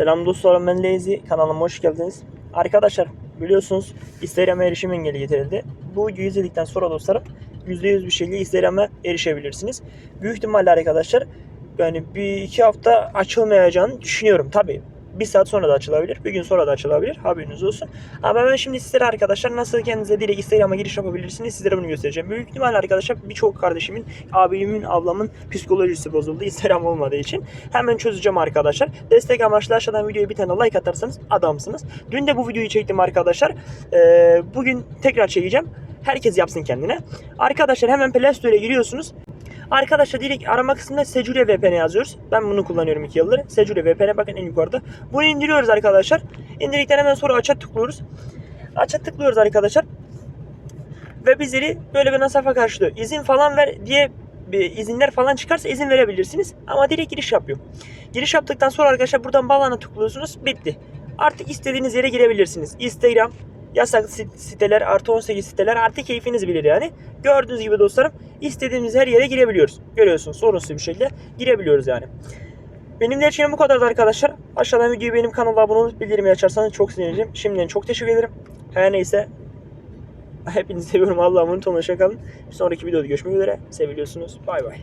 Selam dostlarım ben Lazy kanalıma hoş geldiniz. Arkadaşlar biliyorsunuz Instagram'a erişim engeli getirildi. Bu videoyu izledikten sonra dostlarım %100 bir şekilde Instagram'a erişebilirsiniz. Büyük ihtimalle arkadaşlar yani bir iki hafta açılmayacağını düşünüyorum. Tabi bir saat sonra da açılabilir, bir gün sonra da açılabilir. Haberiniz olsun. Ama ben şimdi sizlere arkadaşlar nasıl kendinize direkt Instagram'a giriş yapabilirsiniz sizlere bunu göstereceğim. Büyük ihtimalle arkadaşlar birçok kardeşimin, abimin, ablamın psikolojisi bozuldu Instagram olmadığı için. Hemen çözeceğim arkadaşlar. Destek amaçlı aşağıdan videoya bir tane like atarsanız adamsınız. Dün de bu videoyu çektim arkadaşlar. Ee, bugün tekrar çekeceğim. Herkes yapsın kendine. Arkadaşlar hemen Play Store'a giriyorsunuz. Arkadaşlar direkt arama kısmında Secure VPN yazıyoruz. Ben bunu kullanıyorum 2 yıldır. Secure VPN bakın en yukarıda. Bunu indiriyoruz arkadaşlar. İndirdikten hemen sonra aça tıklıyoruz. Aça tıklıyoruz arkadaşlar. Ve bizleri böyle bir nasafa karşılıyor. İzin falan ver diye bir izinler falan çıkarsa izin verebilirsiniz. Ama direkt giriş yapıyor. Giriş yaptıktan sonra arkadaşlar buradan bağlana tıklıyorsunuz. Bitti. Artık istediğiniz yere girebilirsiniz. Instagram, yasak sit- siteler, artı 18 siteler artık keyfiniz bilir yani. Gördüğünüz gibi dostlarım istediğimiz her yere girebiliyoruz. Görüyorsunuz sorunsuz bir şekilde girebiliyoruz yani. Benim de şeyim bu kadardı arkadaşlar. Aşağıdan videoyu benim kanala abone olup bildirimi açarsanız çok sevineceğim. Şimdiden çok teşekkür ederim. Her neyse hepinizi seviyorum. Allah'a emanet olun. Hoşça kalın. Bir sonraki videoda görüşmek üzere. Seviliyorsunuz. Bay bay.